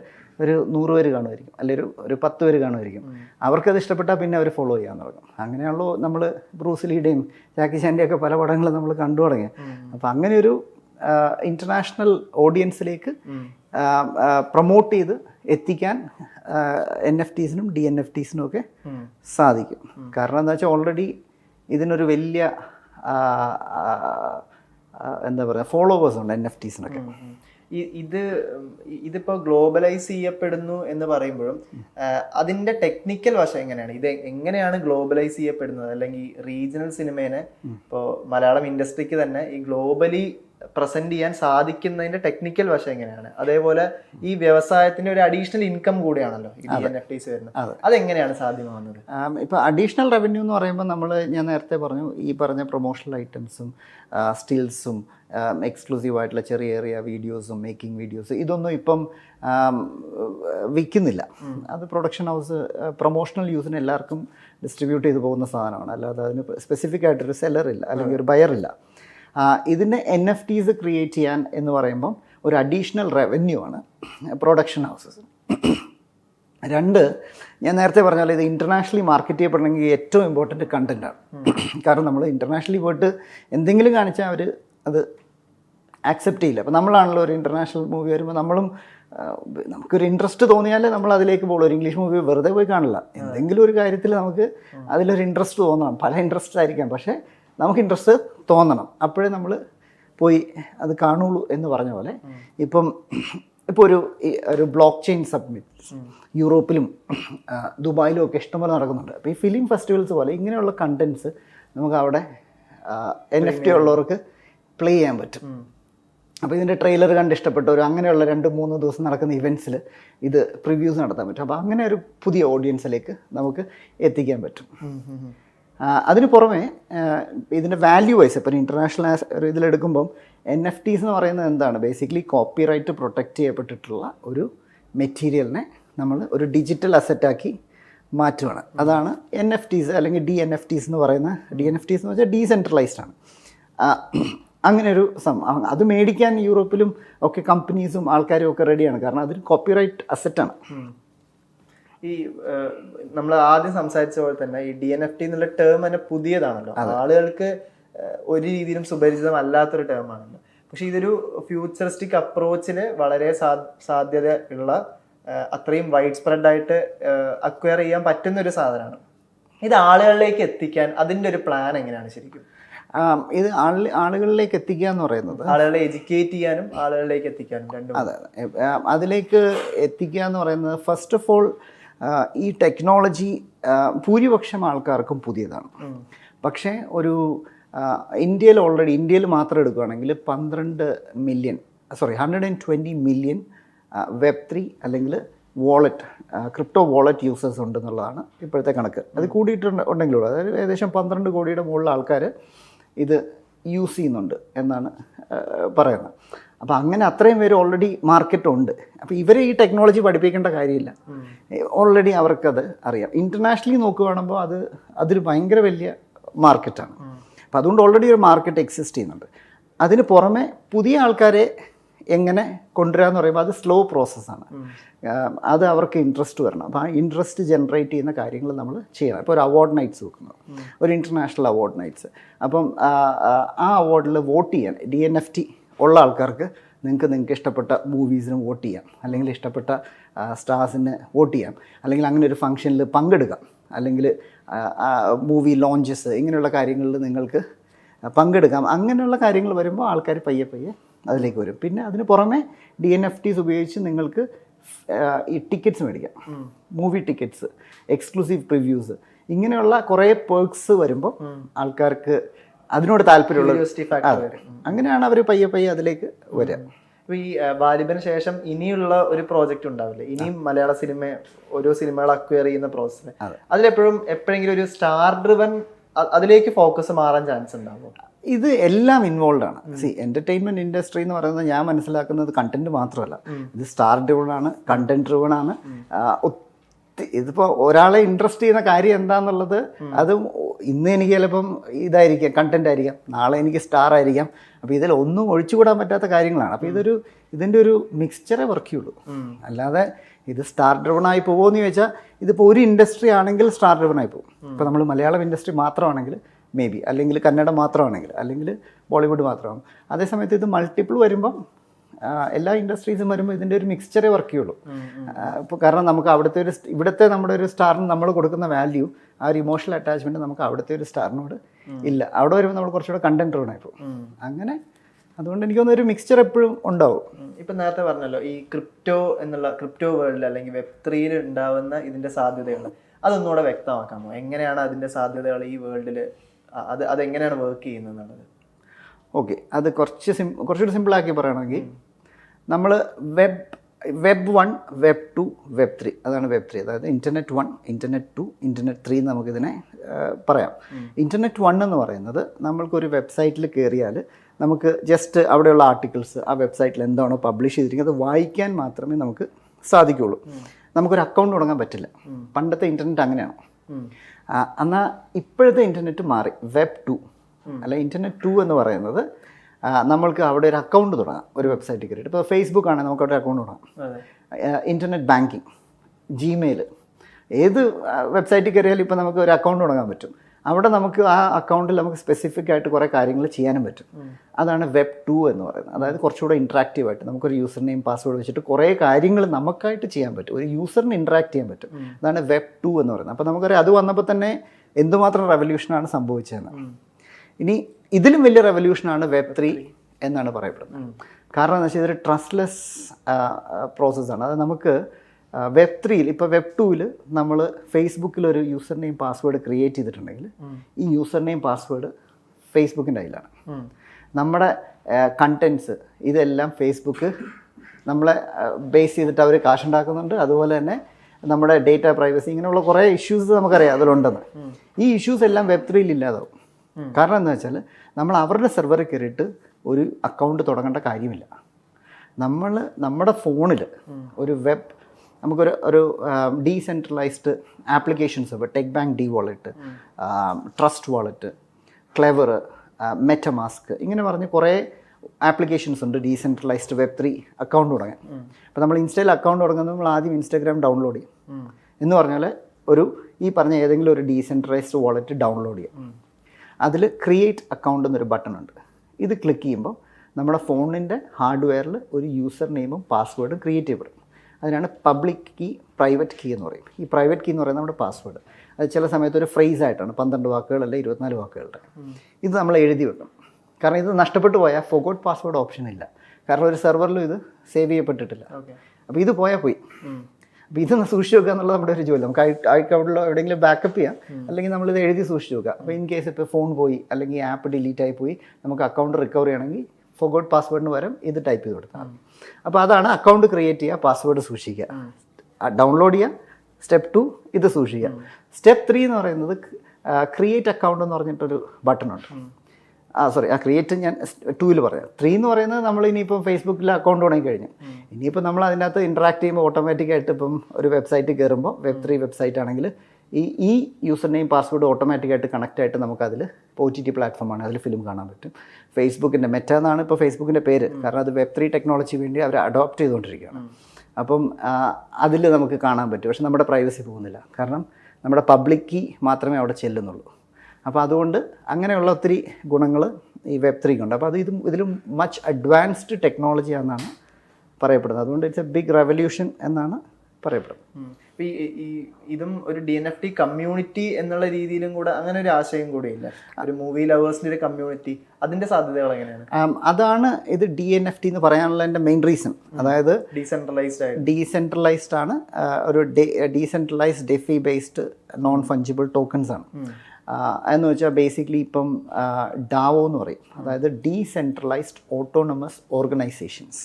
ഒരു നൂറ് പേര് കാണുമായിരിക്കും. അല്ലെങ്കിൽ ഒരു ഒരു പത്ത് പേര് കാണുമായിരിക്കും. അവർക്കത് ഇഷ്ടപ്പെട്ടാൽ പിന്നെ അവർ ഫോളോ ചെയ്യാൻ തുടങ്ങും. അങ്ങനെയാണല്ലോ നമ്മൾ ബ്രൂസിലിയുടെയും ജാക്കി ചാന്റെയും ഒക്കെ പല പടങ്ങളും നമ്മൾ കണ്ടു തുടങ്ങി. അപ്പം അങ്ങനെ ഒരു ഇന്റർനാഷണൽ ഓഡിയൻസിലേക്ക് പ്രൊമോട്ട് ചെയ്ത് എത്തിക്കാൻ എൻ എഫ് ടീസിനും ഡി എൻ എഫ് ടീസിനും ഒക്കെ സാധിക്കും. കാരണം എന്താ വെച്ചാൽ ഓൾറെഡി ഇതിനൊരു വലിയ എന്താ പറയുക ഫോളോവേഴ്സ് ഉണ്ട് എൻ എഫ് ടീസിനൊക്കെ ഇത് ഇതിപ്പോൾ ഇതിപ്പോ ഗ്ലോബലൈസ് ചെയ്യപ്പെടുന്നു എന്ന് പറയുമ്പോഴും അതിന്റെ ടെക്നിക്കൽ വശം എങ്ങനെയാണ്? ഇത് എങ്ങനെയാണ് ഗ്ലോബലൈസ് ചെയ്യപ്പെടുന്നത്? അല്ലെങ്കിൽ റീജിയണൽ സിനിമേനെ ഇപ്പോ മലയാളം ഇൻഡസ്ട്രിക്ക് തന്നെ ഈ ഗ്ലോബലി പ്രസന്റ് ചെയ്യാൻ സാധിക്കുന്നതിന്റെ ടെക്നിക്കൽ വശം എങ്ങനെയാണ്? അതേപോലെ ഈ വ്യവസായത്തിന്റെ ഒരു അഡീഷണൽ ഇൻകം കൂടിയാണല്ലോ ഈ ഡി എൻ എഫ് ടീസ് വരുന്നത്. അതെങ്ങനെയാണ് സാധ്യമാവുന്നത് ഇപ്പോൾ അഡീഷണൽ റവന്യൂ എന്ന് പറയുമ്പോൾ നമ്മൾ ഞാൻ നേരത്തെ പറഞ്ഞു ഈ പറഞ്ഞ പ്രൊമോഷണൽ ഐറ്റംസും സ്റ്റിൽസും എക്സ്ക്ലൂസീവ് ആയിട്ടുള്ള ചെറിയ ചെറിയ വീഡിയോസും മേക്കിംഗ് വീഡിയോസ് ഇതൊന്നും ഇപ്പം വിൽക്കുന്നില്ല. അത് പ്രൊഡക്ഷൻ ഹൗസ് പ്രൊമോഷണൽ യൂസിന് എല്ലാവർക്കും ഡിസ്ട്രിബ്യൂട്ട് ചെയ്തു പോകുന്ന സാധനമാണ്. അല്ലാതെ അതിന് സ്പെസിഫിക് ആയിട്ടൊരു സെല്ലർ ഇല്ല അല്ലെങ്കിൽ ഒരു ബയർ ഇല്ല. ഇതിന്റെ എൻ എഫ് ടീസ് ക്രിയേറ്റ് ചെയ്യാൻ എന്ന് പറയുമ്പം ഒരു അഡീഷണൽ റവന്യൂ ആണ് പ്രൊഡക്ഷൻ ഹൗസസ് രണ്ട് ഞാൻ നേരത്തെ പറഞ്ഞാൽ ഇത് ഇന്റർനാഷണലി മാർക്കറ്റ് ചെയ്യപ്പെടണമെങ്കിൽ ഏറ്റവും ഇമ്പോർട്ടന്റ് കണ്ടന്റാണ് കാരണം നമ്മൾ ഇന്റർനാഷണലി പോയിട്ട് എന്തെങ്കിലും കാണിച്ചാൽ അവർ അത് ആക്സെപ്റ്റ് ചെയ്യില്ല. അപ്പോൾ നമ്മളാണല്ലോ ഒരു ഇന്റർനാഷണൽ മൂവി വരുമ്പോൾ നമ്മളും നമുക്കൊരു ഇൻട്രസ്റ്റ് തോന്നിയാലേ നമ്മൾ അതിലേക്ക് പോകുള്ളൂ ഒരു ഇംഗ്ലീഷ് മൂവി വെറുതെ പോയി കാണില്ല. എന്തെങ്കിലും ഒരു കാര്യത്തിൽ നമുക്ക് അതിലൊരു ഇൻട്രസ്റ്റ് തോന്നണം. പല ഇൻട്രസ്റ്റ് ആയിരിക്കാം. പക്ഷേ നമുക്ക് ഇൻട്രസ്റ്റ് തോന്നണം. അപ്പോഴേ നമ്മൾ പോയി അത് കാണുള്ളൂ എന്ന് പറഞ്ഞ പോലെ ഇപ്പം ഇപ്പോൾ ഒരു ഒരു ബ്ലോക്ക് ചെയിൻ സബ്മിറ്റ് യൂറോപ്പിലും ദുബായിലും ഒക്കെ ഇഷ്ടംപോലെ നടക്കുന്നുണ്ട്. അപ്പോൾ ഈ ഫിലിം ഫെസ്റ്റിവൽസ് പോലെ ഇങ്ങനെയുള്ള കണ്ടൻസ് നമുക്ക് അവിടെ എൻ എഫ് ടി ഉള്ളവർക്ക് പ്ലേ ചെയ്യാൻ പറ്റും. അപ്പോൾ ഇതിന്റെ ട്രെയിലർ കണ്ട് ഇഷ്ടപ്പെട്ടവർ അങ്ങനെയുള്ള രണ്ട് മൂന്ന് ദിവസം നടക്കുന്ന ഇവന്റ്സിൽ ഇത് പ്രിവ്യൂസ് നടത്താൻ പറ്റും. അപ്പോൾ അങ്ങനെ ഒരു പുതിയ ഓഡിയൻസിലേക്ക് നമുക്ക് എത്തിക്കാൻ പറ്റും. അതിന് പുറമെ ഇതിന്റെ വാല്യൂ വൈസ് ഇപ്പം ഇന്റർനാഷണൽ ഇതിലെടുക്കുമ്പം എൻ എഫ് ടീസ് എന്ന് പറയുന്നത് എന്താണ്? ബേസിക്കലി കോപ്പി റൈറ്റ് പ്രൊട്ടക്റ്റ് ചെയ്യപ്പെട്ടിട്ടുള്ള ഒരു മെറ്റീരിയലിനെ നമ്മൾ ഒരു ഡിജിറ്റൽ അസറ്റാക്കി മാറ്റുകയാണ് അതാണ് എൻ എഫ് ടീസ് അല്ലെങ്കിൽ ഡി എൻ എഫ് ടീസ് എന്ന് പറയുന്ന ഡി എൻ എഫ് ടീസ് എന്ന് വെച്ചാൽ ഡീസെൻട്രലൈസ്ഡ് ആണ്. അങ്ങനെ ഒരു സം ആ, അത് മേടിക്കാൻ യൂറോപ്പിലും ഒക്കെ കമ്പനീസും ആൾക്കാരും ഒക്കെ റെഡിയാണ് കാരണം അതൊരു കോപ്പിറൈറ്റ് അസറ്റാണ് ഈ നമ്മൾ ആദ്യം സംസാരിച്ച പോലെ തന്നെ ഈ ഡി എൻ എഫ് ടി എന്നുള്ള ടേം തന്നെ പുതിയതാണല്ലോ. ആളുകൾക്ക് ഒരു രീതിയിലും സുപരിചിതം അല്ലാത്തൊരു ടേം ആണല്ലോ. പക്ഷെ ഇതൊരു ഫ്യൂച്ചറിസ്റ്റിക് അപ്രോച്ചിന് വളരെ സാധ്യത ഉള്ള അത്രയും വൈഡ് സ്പ്രെഡ് ആയിട്ട് അക്വയർ ചെയ്യാൻ പറ്റുന്ന ഒരു സാധനമാണ്. ഇത് ആളുകളിലേക്ക് എത്തിക്കാൻ അതിന്റെ ഒരു പ്ലാൻ എങ്ങനെയാണ് ശരിക്കും? ഇത് ആളി ആളുകളിലേക്ക് എത്തിക്കുക എന്ന് പറയുന്നത്? ആളുകളെ എഡ്യൂക്കേറ്റ് ചെയ്യാനും ആളുകളിലേക്ക് എത്തിക്കാനും രണ്ടും. അതെ അതെ. അതിലേക്ക് എത്തിക്കുക എന്ന് പറയുന്നത് ഫസ്റ്റ് ഓഫ് ഓൾ ഈ ടെക്നോളജി ഭൂരിപക്ഷം ആൾക്കാർക്കും പുതിയതാണ്. പക്ഷേ ഒരു ഇന്ത്യയിൽ ഓൾറെഡി ഇന്ത്യയിൽ മാത്രം എടുക്കുകയാണെങ്കിൽ പന്ത്രണ്ട് million sorry hundred and twenty million web three അല്ലെങ്കിൽ വാളറ്റ് ക്രിപ്റ്റോ വാളറ്റ് യൂസേഴ്സ് ഉണ്ടെന്നുള്ളതാണ് ഇപ്പോഴത്തെ കണക്ക്. അത് കൂടിയിട്ടുണ്ട് ഉണ്ടെങ്കിലുള്ളൂ അതായത് ഏകദേശം പന്ത്രണ്ട് കോടിയുടെ മുകളിൽ ആൾക്കാർ ഇത് യൂസ് ചെയ്യുന്നുണ്ട് എന്നാണ് പറയുന്നത്. അപ്പോൾ അങ്ങനെ അത്രയും പേര് ഓൾറെഡി മാർക്കറ്റ് ഉണ്ട്. അപ്പോൾ ഇവരെ ഈ ടെക്നോളജി പഠിപ്പിക്കേണ്ട കാര്യമില്ല. ഓൾറെഡി അവർക്കത് അറിയാം. ഇന്റർനാഷണലി നോക്കുകയാണെങ്കിൽ അത് അതൊരു ഭയങ്കര വലിയ മാർക്കറ്റാണ് അപ്പോൾ അതുകൊണ്ട് ഓൾറെഡി ഒരു മാർക്കറ്റ് എക്സിസ്റ്റ് ചെയ്യുന്നുണ്ട്. അതിന് പുറമെ പുതിയ ആൾക്കാരെ എങ്ങനെ കൊണ്ടുവരിക എന്ന് പറയുമ്പോൾ അത് സ്ലോ പ്രോസസ്സാണ് അത് അവർക്ക് ഇൻട്രസ്റ്റ് വരണം. അപ്പോൾ ആ ഇൻട്രസ്റ്റ് ജനറേറ്റ് ചെയ്യുന്ന കാര്യങ്ങൾ നമ്മൾ ചെയ്യണം. ഇപ്പോൾ ഒരു അവാർഡ് നൈറ്റ്സ് വെക്കുന്നു. ഒരു ഇന്റർനാഷണൽ അവാർഡ് നൈറ്റ്സ് അപ്പം ആ അവാർഡിൽ വോട്ട് ചെയ്യാൻ ഡി എൻ എഫ് ടി ഉള്ള ആൾക്കാർക്ക് നിങ്ങൾക്ക് നിങ്ങൾക്ക് ഇഷ്ടപ്പെട്ട മൂവീസിന് വോട്ട് ചെയ്യാം. അല്ലെങ്കിൽ ഇഷ്ടപ്പെട്ട സ്റ്റാർസിന് വോട്ട് ചെയ്യാം. അല്ലെങ്കിൽ അങ്ങനെ ഒരു ഫംഗ്ഷനിൽ പങ്കെടുക്കാം. അല്ലെങ്കിൽ മൂവി ലോഞ്ചസ് ഇങ്ങനെയുള്ള കാര്യങ്ങളിൽ നിങ്ങൾക്ക് പങ്കെടുക്കാം. അങ്ങനെയുള്ള കാര്യങ്ങൾ വരുമ്പോൾ ആൾക്കാർ പയ്യെ പയ്യെ അതിലേക്ക് വരും. പിന്നെ അതിന് പുറമെ ഡി എൻ എഫ് ടീസ് ഉപയോഗിച്ച് നിങ്ങൾക്ക് ഈ ടിക്കറ്റ്സ് മേടിക്കാം. മൂവി ടിക്കറ്റ്സ് എക്സ്ക്ലൂസീവ് പ്രിവ്യൂസ് ഇങ്ങനെയുള്ള കുറേ പേർക്സ് വരുമ്പോൾ ആൾക്കാർക്ക് അതിനോട് താല്പര്യമുള്ള അങ്ങനെയാണ് അവർ പയ്യെ പയ്യെ അതിലേക്ക് വരിക അപ്പൊ ഈ ബാലിബന് ശേഷം ഇനിയുള്ള ഒരു പ്രോജക്റ്റ് ഉണ്ടാവില്ലേ? ഇനിയും മലയാള സിനിമ ഓരോ സിനിമകൾ അക്വയർ ചെയ്യുന്ന പ്രോസസ്സ് അതിലെപ്പോഴും എപ്പോഴെങ്കിലും ഒരു സ്റ്റാർ ഡ്രിവൻ അതിലേക്ക് ഫോക്കസ് മാറാൻ ചാൻസ് ഉണ്ടാവും? ഇത് എല്ലാം ഇൻവോൾവ് ആണ്. സി എന്റർടൈൻമെന്റ് ഇൻഡസ്ട്രി എന്ന് പറയുന്നത് ഞാൻ മനസ്സിലാക്കുന്നത് കണ്ടന്റ് മാത്രമല്ല. ഇത് സ്റ്റാർ ഡ്രിവൺ ആണ് കണ്ടന്റ് ഡ്രിവൺ ആണ്. ആ, ഒത്തി- ഇതിപ്പോ ഒരാളെ ഇൻട്രസ്റ്റ് ചെയ്യുന്ന കാര്യം എന്താണെന്നുള്ളത് അത് ഇന്ന് എനിക്ക് ചിലപ്പം ഇതായിരിക്കാം കണ്ടന്റ് ആയിരിക്കാം. നാളെ എനിക്ക് സ്റ്റാർ ആയിരിക്കാം. അപ്പോൾ ഇതിൽ ഒന്നും ഒഴിച്ചുകൂടാൻ പറ്റാത്ത കാര്യങ്ങളാണ്. അപ്പോൾ ഇതൊരു ഇതിന്റെ ഒരു മിക്സ്ചറേ വർക്ക് ചെയ്യുള്ളൂ. അല്ലാതെ ഇത് സ്റ്റാർ ഡ്രിവൺ ആയി പോകുമെന്ന് ചോദിച്ചാൽ ഇതിപ്പോൾ ഒരു ഇൻഡസ്ട്രി ആണെങ്കിൽ സ്റ്റാർ ഡ്രിവൺ ആയി പോകും. ഇപ്പോൾ നമ്മൾ മലയാളം ഇൻഡസ്ട്രി മാത്രമാണെങ്കിൽ മേ ബി അല്ലെങ്കിൽ കന്നഡ മാത്രമാണെങ്കിൽ അല്ലെങ്കിൽ ബോളിവുഡ് മാത്രമാകും അതേസമയത്ത് ഇത് മൾട്ടിപ്പിൾ വരുമ്പം എല്ലാ ഇൻഡസ്ട്രീസും വരുമ്പോൾ ഇതിന്റെ ഒരു മിക്സ്ചറേ വർക്ക് ചെയ്യുള്ളൂ. ഇപ്പോൾ കാരണം നമുക്ക് അവിടുത്തെ ഒരു ഇവിടുത്തെ നമ്മുടെ ഒരു സ്റ്റാറിന് നമ്മൾ കൊടുക്കുന്ന വാല്യൂ ആ ഒരു ഇമോഷണൽ അറ്റാച്ച്മെന്റ് നമുക്ക് അവിടുത്തെ ഒരു സ്റ്റാറിനോട് ഇല്ല. അവിടെ വരുമ്പോൾ നമ്മൾ കുറച്ചുകൂടെ കണ്ടന്റ് ഡ്രോൺ ആയിപ്പോൾ അങ്ങനെ അതുകൊണ്ട് എനിക്ക് തോന്നുന്നു ഒരു മിക്സ്ചർ എപ്പോഴും ഉണ്ടാവും. ഇപ്പം നേരത്തെ പറഞ്ഞല്ലോ ഈ ക്രിപ്റ്റോ എന്നുള്ള ക്രിപ്റ്റോ വേൾഡിൽ അല്ലെങ്കിൽ വെബ് ത്രീയിൽ ഉണ്ടാവുന്ന ഇതിന്റെ സാധ്യതകൾ അതൊന്നുകൂടെ വ്യക്തമാക്കാമോ? എങ്ങനെയാണ് അതിന്റെ സാധ്യതകൾ ഈ വേൾഡിൽ അത് അതെങ്ങനെയാണ് വർക്ക് ചെയ്യുന്നത് എന്നുള്ളത്? ഓക്കെ. അത് കുറച്ച് സിം കുറച്ചുകൂടി സിമ്പിളാക്കി പറയണമെങ്കിൽ നമ്മൾ web web one web two web three അതാണ് വെബ് ത്രീ അതായത് internet one internet two internet three എന്ന് നമുക്കിതിനെ പറയാം. ഇന്റർനെറ്റ് വൺ എന്ന് പറയുന്നത് നമ്മൾക്കൊരു വെബ്സൈറ്റിൽ കയറിയാൽ നമുക്ക് ജസ്റ്റ് അവിടെയുള്ള ആർട്ടിക്കിൾസ് ആ വെബ്സൈറ്റിൽ എന്താണോ പബ്ലിഷ് ചെയ്തിരിക്കുന്നത് അത് വായിക്കാൻ മാത്രമേ നമുക്ക് സാധിക്കുകയുള്ളൂ നമുക്കൊരു അക്കൗണ്ട് തുടങ്ങാൻ പറ്റില്ല. പണ്ടത്തെ ഇന്റർനെറ്റ് അങ്ങനെയാണ്. എന്നാൽ ഇപ്പോഴത്തെ ഇന്റർനെറ്റ് മാറി. വെബ് ടു അല്ല ഇന്റർനെറ്റ് ടു എന്ന് പറയുന്നത് നമ്മൾക്ക് അവിടെ ഒരു അക്കൗണ്ട് തുടങ്ങാം ഒരു വെബ്സൈറ്റ് കയറിയിട്ട് ഇപ്പോൾ ഫേസ്ബുക്ക് ആണെങ്കിൽ നമുക്ക് അവിടെ അക്കൗണ്ട് തുടങ്ങാം. ഇന്റർനെറ്റ് ബാങ്കിങ് ജിമെയിൽ ഏത് വെബ്സൈറ്റിൽ കയറിയാലും ഇപ്പോൾ നമുക്ക് ഒരു അക്കൗണ്ട് തുടങ്ങാൻ പറ്റും. അവിടെ നമുക്ക് ആ അക്കൗണ്ടിൽ നമുക്ക് സ്പെസിഫിക് ആയിട്ട് കുറേ കാര്യങ്ങൾ ചെയ്യാനും പറ്റും. അതാണ് വെബ് ടു എന്ന് പറയുന്നത്. അതായത് കുറച്ചുകൂടെ ഇൻട്രാക്റ്റീവ് ആയിട്ട് നമുക്കൊരു യൂസർ നെയിം പാസ്വേഡ് വെച്ചിട്ട് കുറേ കാര്യങ്ങൾ നമുക്കായിട്ട് ചെയ്യാൻ പറ്റും. ഒരു യൂസറിന് ഇൻട്രാക്ട് ചെയ്യാൻ പറ്റും. അതാണ് വെബ് ടു എന്ന് പറയുന്നത്. അപ്പോൾ നമുക്കറിയാം അത് വന്നപ്പോൾ തന്നെ എന്തുമാത്രം റെവല്യൂഷനാണ് സംഭവിച്ചതെന്ന്. ഇനി ഇതിലും വലിയ റെവല്യൂഷനാണ് വെബ് ത്രീ എന്നാണ് പറയപ്പെടുന്നത്. കാരണം എന്താ വെച്ചാൽ ഇതൊരു ട്രസ്റ്റ്ലെസ് പ്രോസസ്സാണ് അത് നമുക്ക് വെബ് ത്രീയിൽ ഇപ്പോൾ വെബ് ടൂവിൽ നമ്മൾ ഫേസ്ബുക്കിൽ ഒരു യൂസർ നെയിം പാസ്വേഡ് ക്രിയേറ്റ് ചെയ്തിട്ടുണ്ടെങ്കിൽ ഈ യൂസർ നെയിം പാസ്വേഡ് ഫേസ്ബുക്കിന്റെ കയ്യിലാണ് നമ്മുടെ കണ്ടൻസ് ഇതെല്ലാം ഫേസ്ബുക്ക് നമ്മളെ ബേസ് ചെയ്തിട്ട് അവർ കാശുണ്ടാക്കുന്നുണ്ട് അതുപോലെ തന്നെ നമ്മുടെ ഡേറ്റ പ്രൈവസി ഇങ്ങനെയുള്ള കുറേ ഇഷ്യൂസ് നമുക്കറിയാം അതിലുണ്ടെന്ന്. ഈ ഇഷ്യൂസ് എല്ലാം വെബ് ത്രീയിൽ ഇല്ലാതാവും. കാരണം എന്താ വെച്ചാൽ നമ്മൾ അവരുടെ സെർവറിൽ കയറിയിട്ട് ഒരു അക്കൗണ്ട് തുടങ്ങേണ്ട കാര്യമില്ല. നമ്മൾ നമ്മുടെ ഫോണിൽ ഒരു വെബ് നമുക്കൊരു ഒരു ഡീസെൻട്രലൈസ്ഡ് ആപ്ലിക്കേഷൻസ് ഇപ്പോൾ tech bank D wallet trust wallet clever MetaMask ഇങ്ങനെ പറഞ്ഞ് കുറേ ആപ്ലിക്കേഷൻസ് ഉണ്ട് ഡീസെൻട്രലൈസ്ഡ് വെബ് ത്രീ അക്കൗണ്ട് തുടങ്ങാൻ. അപ്പോൾ നമ്മൾ ഇൻസ്റ്റയിൽ അക്കൗണ്ട് തുടങ്ങുന്നത് നമ്മൾ ആദ്യം ഇൻസ്റ്റാഗ്രാം ഡൗൺലോഡ് ചെയ്യും. എന്ന് പറഞ്ഞാൽ ഒരു ഈ പറഞ്ഞ ഏതെങ്കിലും ഒരു ഡീസെൻട്രലൈസ്ഡ് വാളറ്റ് ഡൗൺലോഡ് ചെയ്യാം. അതിൽ ക്രിയേറ്റ് അക്കൗണ്ട് എന്നൊരു ബട്ടൺ ഉണ്ട്. ഇത് ക്ലിക്ക് ചെയ്യുമ്പോൾ നമ്മുടെ ഫോണിന്റെ ഹാർഡ്വെയറിൽ ഒരു യൂസർ നെയിമും പാസ്വേഡും ക്രിയേറ്റ് ചെയ്യപ്പെടും. അതിനാണ് പബ്ലിക് കീ പ്രൈവറ്റ് കീ എന്ന് പറയും. ഈ പ്രൈവറ്റ് കീ എന്ന് പറയുന്നത് നമ്മുടെ പാസ്വേഡ് അത് ചില സമയത്ത് ഒരു ഫ്രേസ് ആയിട്ടാണ് പന്ത്രണ്ട് വാക്കുകൾ വാക്കുകളല്ല ഇരുപത്തിനാല് വാക്കുകളുടെ. ഇത് നമ്മൾ എഴുതി വെക്കണം കാരണം ഇത് നഷ്ടപ്പെട്ടു പോയാൽ ഫോഗോട്ട് പാസ്വേഡ് ഓപ്ഷൻ ഇല്ല. കാരണം ഒരു സെർവറിലും ഇത് സേവ് ചെയ്യപ്പെട്ടിട്ടില്ല. അപ്പോൾ ഇത് പോയാൽ പോയി. അപ്പോൾ ഇതൊന്ന് സൂക്ഷിച്ച് വെക്കുക എന്നുള്ളത് നമ്മുടെ ഒരു ജോലി. നമുക്ക് ഐക്ലൗഡിലോ എവിടെയെങ്കിലും ബാക്കപ്പ് ചെയ്യാം. അല്ലെങ്കിൽ നമ്മൾ ഇത് എഴുതി സൂക്ഷിച്ച് വെക്കുക. അപ്പോൾ ഇൻ കേസ് ഇപ്പോൾ ഫോൺ പോയി അല്ലെങ്കിൽ ആപ്പ് ഡിലീറ്റ് ആയി പോയി നമുക്ക് അക്കൗണ്ട് റിക്കവർ ചെയ്യണമെങ്കിൽ ഫോഗോട്ട് പാസ്വേഡിന് പകരം ഇത് ടൈപ്പ് ചെയ്ത് കൊടുത്താൽ അപ്പോൾ അതാണ് അക്കൗണ്ട് ക്രിയേറ്റ് ചെയ്യുക പാസ്വേഡ് സൂക്ഷിക്കുക. ഡൗൺലോഡ് ചെയ്യുക. സ്റ്റെപ്പ് ടു ഇത് സൂക്ഷിക്കുക. സ്റ്റെപ്പ് ത്രീ എന്ന് പറയുന്നത് ക്രിയേറ്റ് അക്കൗണ്ട് എന്ന് പറഞ്ഞിട്ടൊരു ബട്ടൺ ഉണ്ട്. ആ സോറി ആ ക്രിയേറ്റ് ഞാൻ ടൂവിൽ പറയാം. ത്രീ എന്ന് പറയുന്നത് നമ്മൾ ഇനിയിപ്പം ഫേസ്ബുക്കിൽ അക്കൗണ്ട് തുടങ്ങി കഴിഞ്ഞു. ഇനിയിപ്പോൾ നമ്മൾ അതിനകത്ത് ഇൻട്രാക്ട് ചെയ്യുമ്പോൾ ഓട്ടോമാറ്റിക് ആയിട്ട് ഇപ്പം ഒരു വെബ്സൈറ്റ് കയറുമ്പോൾ വെബ് ത്രീ വെബ്സൈറ്റ് ആണെങ്കിൽ ഈ ഈ യൂസർ നെയിം പാസ്വേഡ് ഓട്ടോമാറ്റിക്കായിട്ട് കണക്റ്റ് ആയിട്ട് നമുക്കതിൽ ഒ ടി ടി പ്ലാറ്റ്ഫോമാണ് അതിൽ ഫിലിം കാണാൻ പറ്റും. ഫേസ്ബുക്കിന്റെ മെറ്റ എന്നാണ് ഇപ്പോൾ ഫേസ്ബുക്കിന്റെ പേര്. കാരണം അത് വെബ് ത്രീ ടെക്നോളജി വേണ്ടി അവർ അഡോപ്റ്റ് ചെയ്തുകൊണ്ടിരിക്കുകയാണ്. അപ്പം അതിൽ നമുക്ക് കാണാൻ പറ്റും. പക്ഷെ നമ്മുടെ പ്രൈവസി പോകുന്നില്ല. കാരണം നമ്മുടെ പബ്ലിക് കീ മാത്രമേ അവിടെ ചെല്ലുന്നുള്ളൂ. അപ്പോൾ അതുകൊണ്ട് അങ്ങനെയുള്ള ഒത്തിരി ഗുണങ്ങൾ ഈ വെബ് ത്രീക്കുണ്ട് അപ്പോൾ അത് ഇതും ഇതിലും മച്ച് അഡ്വാൻസ്ഡ് ടെക്നോളജി ആണെന്നാണ് പറയപ്പെടുന്നത്. അതുകൊണ്ട് ഇറ്റ്സ് എ ബിഗ് റെവല്യൂഷൻ എന്നാണ് പറയപ്പെടുന്നത്. ഈ ഇതും ഒരു D N F T community എന്നുള്ള രീതിയിലും കൂടെ അങ്ങനെ ഒരു ആശയം കൂടെ ഇല്ല. ഒരു മൂവി ലവേഴ്സിന്റെ ഒരു കമ്മ്യൂണിറ്റി അതിന്റെ സാധ്യതകൾ എങ്ങനെയാണ്? അതാണ് ഇത് ഡി എൻ എഫ് ടി എന്ന് പറയാനുള്ള എന്റെ മെയിൻ റീസൺ അതായത് ഡീസെൻട്രലൈസ്ഡ് ഡീസെൻട്രലൈസ്ഡ് ആണ്. ഒരു decentralised DeFi based non fungible tokens ആണ് എന്ന് വെച്ചാൽ ബേസിക്കലി ഇപ്പം ഡാവോ എന്ന് പറയും. അതായത് ഡീസെൻട്രലൈസ്ഡ് ഓട്ടോണമസ് ഓർഗനൈസേഷൻസ്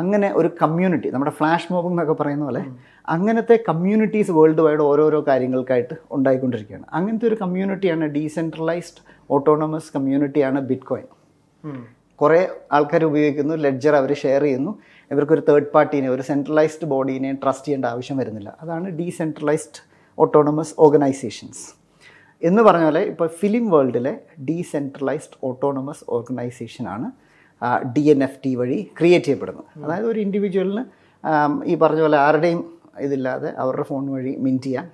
അങ്ങനെ ഒരു കമ്മ്യൂണിറ്റി നമ്മുടെ ഫ്ലാഷ് മോബ് എന്നൊക്കെ പറയുന്ന പോലെ അങ്ങനത്തെ കമ്മ്യൂണിറ്റീസ് വേൾഡ് വൈഡ് ഓരോരോ കാര്യങ്ങൾക്കായിട്ട് ഉണ്ടായിക്കൊണ്ടിരിക്കുകയാണ്. അങ്ങനത്തെ ഒരു കമ്മ്യൂണിറ്റിയാണ് ഡീസെൻട്രലൈസ്ഡ് ഓട്ടോണമസ് കമ്മ്യൂണിറ്റിയാണ് ബിറ്റ് കോയിൻ കുറേ ആൾക്കാർ ഉപയോഗിക്കുന്നു ലെഡ്ജർ അവർ ഷെയർ ചെയ്യുന്നു. ഇവർക്കൊരു തേർഡ് പാർട്ടീനെ ഒരു സെൻട്രലൈസ്ഡ് ബോഡീനെ ട്രസ്റ്റ് ചെയ്യേണ്ട ആവശ്യം വരുന്നില്ല. അതാണ് ഡീസെൻട്രലൈസ്ഡ് ഓട്ടോണമസ് ഓർഗനൈസേഷൻസ് എന്ന് പറഞ്ഞ പോലെ ഇപ്പോൾ ഫിലിം വേൾഡിലെ ഡീസെൻട്രലൈസ്ഡ് ഓട്ടോണമസ് ഓർഗനൈസേഷനാണ് ഡി എൻ എഫ് ടി വഴി ക്രിയേറ്റ് ചെയ്യപ്പെടുന്നത്. അതായത് ഒരു ഇൻഡിവിജ്വലിന് ഈ പറഞ്ഞ പോലെ ആരുടെയും ഇതില്ലാതെ അവരുടെ ഫോൺ വഴി മിന്റ് ചെയ്യാം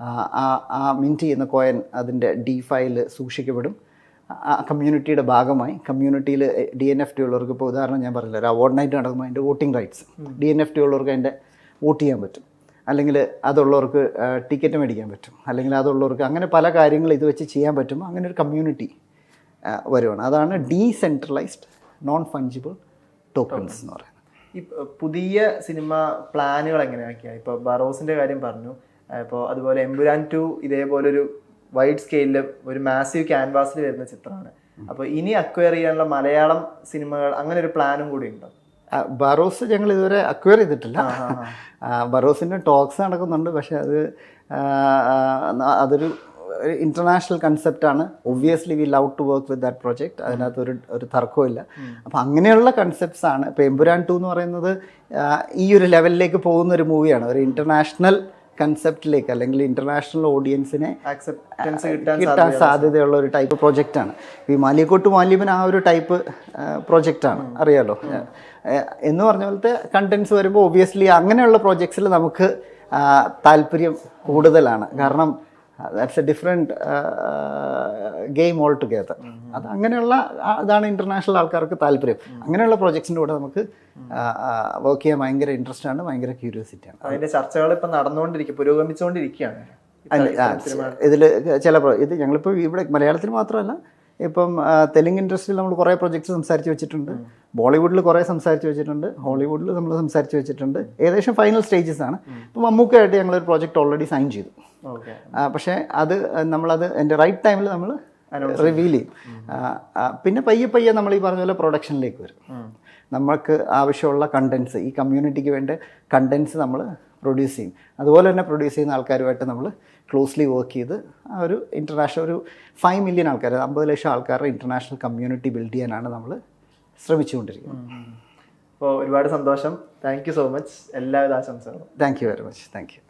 ആ, മിന്റ് ചെയ്യുന്ന കോയൻ അതിന്റെ ഡി ഫയൽ സൂക്ഷിക്കപ്പെടും. ആ കമ്മ്യൂണിറ്റിയുടെ ഭാഗമായി കമ്മ്യൂണിറ്റിയിൽ ഡി എൻ എഫ് ടി ഉള്ളവർക്ക് ഇപ്പോൾ ഉദാഹരണം ഞാൻ പറഞ്ഞില്ല ഒരു അവാർഡ് നൈറ്റ് നടക്കുമ്പോൾ അതിന്റെ voting rights D N F T ഉള്ളവർക്ക് അതിന്റെ വോട്ട് ചെയ്യാൻ പറ്റും. അല്ലെങ്കിൽ അതുള്ളവർക്ക് ടിക്കറ്റ് മേടിക്കാൻ പറ്റും. അല്ലെങ്കിൽ അതുള്ളവർക്ക് അങ്ങനെ പല കാര്യങ്ങൾ ഇത് വെച്ച് ചെയ്യാൻ പറ്റുമ്പോൾ അങ്ങനെ ഒരു കമ്മ്യൂണിറ്റി വരുവാണ്. അതാണ് ഡീസെൻട്രലൈസ്ഡ് നോൺ ഫഞ്ചിബിൾ ടോക്കൺസ് എന്ന് പറയുന്നത്. ഈ പുതിയ സിനിമ പ്ലാനുകൾ എങ്ങനെയാക്കിയാണ് ഇപ്പോൾ ബറോസിന്റെ കാര്യം പറഞ്ഞു. ഇപ്പോൾ അതുപോലെ എംബുരാൻ ടു ഇതേപോലെ ഒരു വൈഡ് സ്കെയിലിൽ ഒരു മാസീവ് ക്യാൻവാസിൽ വരുന്ന ചിത്രമാണ്. അപ്പോൾ ഇനി അക്വയർ ചെയ്യാനുള്ള മലയാളം സിനിമകൾ അങ്ങനെ ഒരു പ്ലാനും കൂടി ഉണ്ടോ? ബറോസ് ഞങ്ങൾ ഇതുവരെ അക്വയർ ചെയ്തിട്ടില്ല. ബറോസിന്റെ ടോക്സ് നടക്കുന്നുണ്ട്. പക്ഷേ അത് അതൊരു ഒരു international കൺസെപ്റ്റാണ് obviously we love to work with that project അതിനകത്ത് ഒരു ഒരു തർക്കമില്ല അപ്പോൾ അങ്ങനെയുള്ള കൺസെപ്റ്റ്സ് ആണ്. ഇപ്പോൾ എമ്പുരാൻ ടു എന്ന് പറയുന്നത് ഈ ഒരു ലെവലിലേക്ക് പോകുന്ന ഒരു മൂവിയാണ് ഒരു ഇന്റർനാഷണൽ കൺസെപ്റ്റിലേക്ക് അല്ലെങ്കിൽ ഇന്റർനാഷണൽ ഓഡിയൻസിനെ ആക്സെപ്റ്റൻസ് കിട്ടാൻ സാധ്യതയുള്ള ഒരു ടൈപ്പ് പ്രൊജക്റ്റാണ് ഈ മാലിയക്കോട്ട് മാലിയപ്പൻ ആ ഒരു ടൈപ്പ് പ്രൊജക്റ്റാണ് അറിയാലോ? എന്ന് പറഞ്ഞ പോലത്തെ കണ്ടൻസ് വരുമ്പോൾ ഒബിയസ്ലി അങ്ങനെയുള്ള പ്രോജക്ട്സിൽ നമുക്ക് താല്പര്യം കൂടുതലാണ്. കാരണം that's a different game all together അത് അങ്ങനെയുള്ള അതാണ് ഇന്റർനാഷണൽ ആൾക്കാർക്ക് താല്പര്യം. അങ്ങനെയുള്ള പ്രോജക്ട്സിന്റെ കൂടെ നമുക്ക് വർക്ക് ചെയ്യാൻ ഭയങ്കര ഇൻട്രസ്റ്റ് ആണ് ഭയങ്കര ക്യൂരിയോസിറ്റി ആണ്. അതിന്റെ ചർച്ചകൾ ഇപ്പം നടന്നുകൊണ്ടിരിക്കും പുരോഗമിച്ചുകൊണ്ടിരിക്കുകയാണ്. ഇതിൽ ചില ഇത് ഞങ്ങളിപ്പോൾ ഇവിടെ മലയാളത്തിൽ മാത്രമല്ല ഇപ്പം തെലുങ്ക് ഇൻഡസ്ട്രിയിൽ നമ്മൾ കുറേ പ്രൊജക്ട്സ് സംസാരിച്ച് വെച്ചിട്ടുണ്ട്. ബോളിവുഡിൽ കുറേ സംസാരിച്ച് വെച്ചിട്ടുണ്ട്. ഹോളിവുഡിൽ നമ്മൾ സംസാരിച്ച് വെച്ചിട്ടുണ്ട്. ഏകദേശം ഫൈനൽ സ്റ്റേജസ് ആണ്. ഇപ്പം മമ്മൂക്കായിട്ട് ഞങ്ങളൊരു പ്രോജക്റ്റ് ഓൾറെഡി സൈൻ ചെയ്തു. പക്ഷേ അത് നമ്മളത് എന്റെ റൈറ്റ് ടൈമിൽ നമ്മൾ റിവീൽ ചെയ്യും പിന്നെ പയ്യെ പയ്യെ നമ്മൾ ഈ പറഞ്ഞ പോലെ പ്രൊഡക്ഷനിലേക്ക് വരും. നമുക്ക് ആവശ്യമുള്ള കണ്ടൻസ് ഈ കമ്മ്യൂണിറ്റിക്ക് വേണ്ട കണ്ടൻസ് നമ്മൾ പ്രൊഡ്യൂസ് ചെയ്യും. അതുപോലെ തന്നെ പ്രൊഡ്യൂസ് ചെയ്യുന്ന ആൾക്കാരുമായിട്ട് നമ്മൾ ക്ലോസ്ലി വർക്ക് ചെയ്ത് ആ ഒരു ഇന്റർനാഷണൽ ഒരു ഫൈവ് മില്യൺ ആൾക്കാർ അമ്പത് ലക്ഷം ആൾക്കാരുടെ ഇന്റർനാഷണൽ കമ്മ്യൂണിറ്റി ബിൽഡ് ചെയ്യാനാണ് നമ്മൾ ശ്രമിച്ചുകൊണ്ടിരിക്കുന്നത്. അപ്പോൾ ഒരുപാട് സന്തോഷം. താങ്ക് യു സോ മച്ച് എല്ലാവിധ ആശംസകളും. Thank you very much thank you